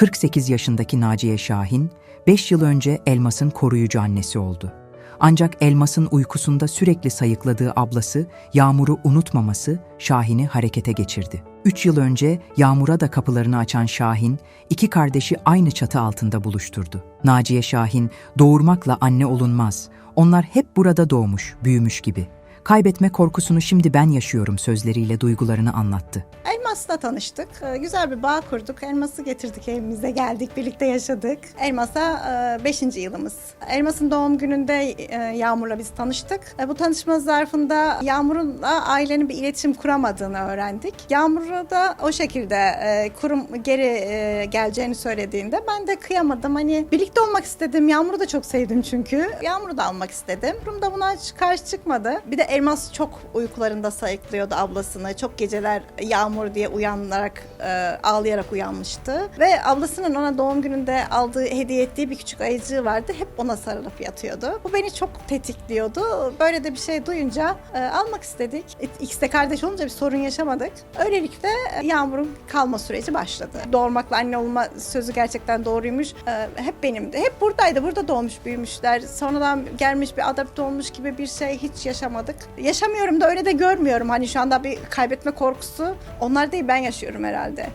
48 yaşındaki Naciye Şahin, 5 yıl önce Elmas'ın koruyucu annesi oldu. Ancak Elmas'ın uykusunda sürekli sayıkladığı ablası Yağmur'u unutmaması Şahin'i harekete geçirdi. 3 yıl önce Yağmur'a da kapılarını açan Şahin, iki kardeşi aynı çatı altında buluşturdu. Naciye Şahin, doğurmakla anne olunmaz. Onlar hep burada doğmuş, büyümüş gibi. Kaybetme korkusunu şimdi ben yaşıyorum sözleriyle duygularını anlattı. Elmas'la tanıştık. Ee, Güzel bir bağ kurduk. Elmas'ı getirdik evimize geldik. Birlikte yaşadık. Elmas'a 5. yılımız. Elmas'ın doğum gününde e, Yağmur'la biz tanıştık. E, Bu tanışma zarfında Yağmur'la ailenin bir iletişim kuramadığını öğrendik. Yağmur'u da o şekilde e, kurum geri e, geleceğini söylediğinde ben de kıyamadım. Hani birlikte olmak istedim. Yağmur'u da çok sevdim çünkü. Yağmur'u da almak istedim. Kurum da buna karşı çıkmadı. Bir de Elmas çok uykularında sayıklıyordu ablasını. Çok geceler Yağmur diye uyanarak, e, ağlayarak uyanmıştı. Ve ablasının ona doğum gününde aldığı, hediye ettiği bir küçük ayıcığı vardı. Hep ona sarılıp yatıyordu. Bu beni çok tetikliyordu. Böyle de bir şey duyunca e, almak istedik. İkisi de kardeş olunca bir sorun yaşamadık. Öylelikle e, Yağmur'un kalma süreci başladı. Doğurmakla anne olma sözü gerçekten doğruymuş. E, hep benimdi. Hep buradaydı. Burada doğmuş, büyümüşler. Sonradan gelmiş bir adapte olmuş gibi bir şey hiç yaşamadık. Yaşamıyorum da öyle de görmüyorum. Hani şu anda bir kaybetme korkusu. Onlar değil ben yaşıyorum herhalde.